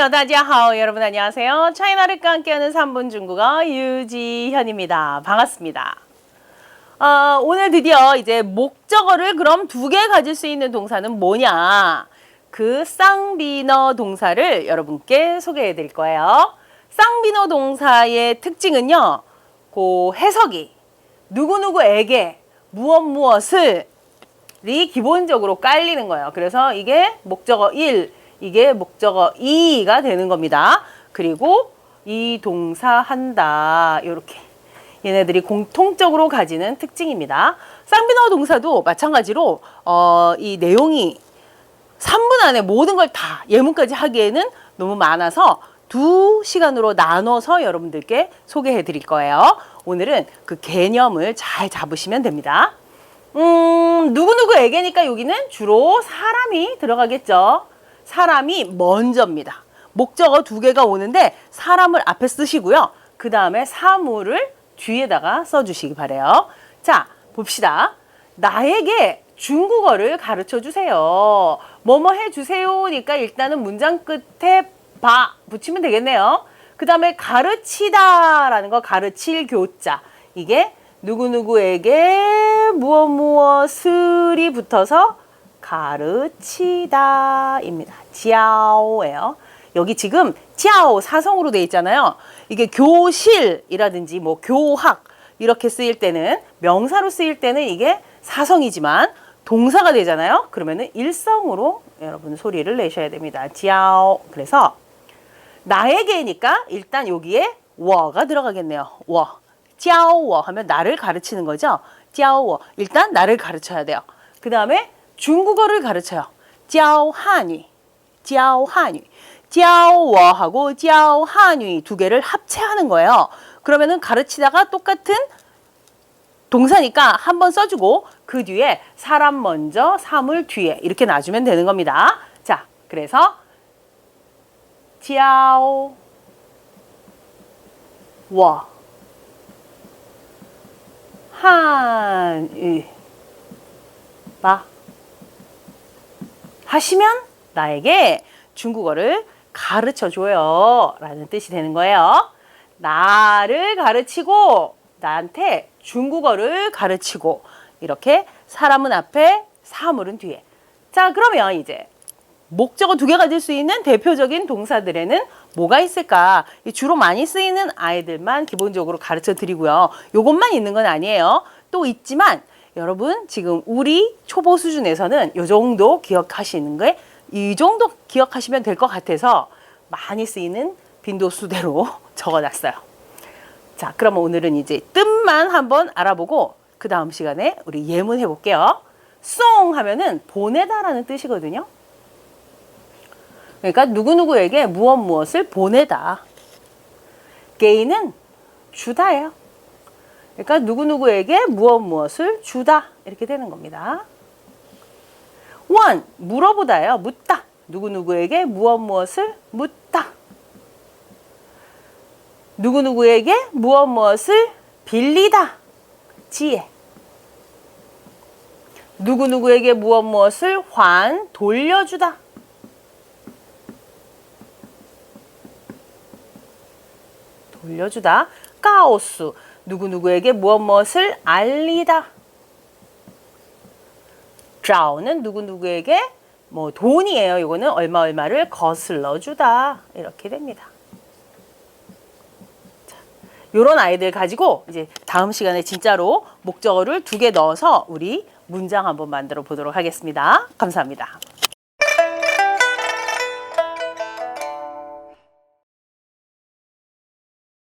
안녕하세요. 다지하오 여러분 안녕하세요. 차이나를과 함께하는 3분 중국어 유지현입니다. 반갑습니다. 어, 오늘 드디어 이제 목적어를 그럼 두 개 가질 수 있는 동사는 뭐냐? 그 쌍비너 동사를 여러분께 소개해 드릴 거예요. 쌍비너 동사의 특징은요. 그 해석이 누구누구에게 무엇 무엇을 이 기본적으로 깔리는 거예요. 그래서 이게 목적어 1 이게 목적어 2가 되는 겁니다. 그리고 이 동사 한다. 요렇게. 얘네들이 공통적으로 가지는 특징입니다. 쌍비너 동사도 마찬가지로 어, 이 내용이 3분 안에 모든 걸 다 예문까지 하기에는 너무 많아서 두 시간으로 나눠서 여러분들께 소개해 드릴 거예요. 오늘은 그 개념을 잘 잡으시면 됩니다. 음, 누구누구에게니까 여기는 주로 사람이 들어가겠죠. 사람이 먼저입니다. 목적어 두 개가 오는데 사람을 앞에 쓰시고요. 그 다음에 사물을 뒤에다가 써주시기 바래요. 자, 봅시다. 나에게 중국어를 가르쳐 주세요. 뭐뭐 해 주세요니까 일단은 문장 끝에 바 붙이면 되겠네요. 그 다음에 가르치다라는 거 가르칠 교자. 이게 누구누구에게 무엇 무엇을이 붙어서 가르치다입니다. 지아오예요. 여기 지금 지아오 사성으로 돼 있잖아요. 이게 교실이라든지 뭐 교학 이렇게 쓰일 때는 명사로 쓰일 때는 이게 사성이지만 동사가 되잖아요. 그러면은 일성으로 여러분 소리를 내셔야 됩니다. 지아오. 그래서 나에게니까 일단 여기에 워가 들어가겠네요. 워. 짜오워 하면 나를 가르치는 거죠. 짜오워. 일단 나를 가르쳐야 돼요. 그 다음에 중국어를 가르쳐요. 짜오한위. 짜오한위. 짜오워하고 짜오한위 두 개를 합체하는 거예요. 그러면은 가르치다가 똑같은 동사니까 한 번 써주고 그 뒤에 사람 먼저 사물 뒤에 이렇게 놔주면 되는 겁니다. 자, 그래서 마 하시면 나에게 중국어를 가르쳐 줘요 라는 뜻이 되는 거예요. 나를 가르치고 나한테 중국어를 가르치고 이렇게 사람은 앞에 사물은 뒤에. 자, 그러면 이제 목적어 두 개 가질 수 있는 대표적인 동사들에는 뭐가 있을까? 이 주로 많이 쓰이는 아이들만 기본적으로 가르쳐 드리고요. 요것만 있는 건 아니에요. 또 있지만 여러분 지금 우리 초보 수준에서는 요 정도 기억하시는 게 이 정도 기억하시면 될 것 같아서 많이 쓰이는 빈도수대로 적어놨어요. 자, 그러면 오늘은 이제 뜻만 한번 알아보고 그 다음 시간에 우리 예문 해볼게요. 송 하면은 보내다라는 뜻이거든요. 그러니까 누구누구에게 무엇 무엇을 보내다. 게이는 주다예요. 그러니까 누구누구에게 무엇 무엇을 주다. 이렇게 되는 겁니다. 원, 물어보다예요. 묻다. 누구누구에게 무엇 무엇을 묻다. 누구누구에게 무엇 무엇을 빌리다. 지혜. 누구누구에게 무엇 무엇을 환, 돌려주다. 돌려주다. 까오스. 누구누구에게 무엇 무엇을 알리다. 좌우는 누구누구에게 뭐 돈이에요. 이거는 얼마 얼마를 거슬러 주다. 이렇게 됩니다. 자, 요런 아이들 가지고 이제 다음 시간에 진짜로 목적어를 두 개 넣어서 우리 문장 한번 만들어 보도록 하겠습니다. 감사합니다.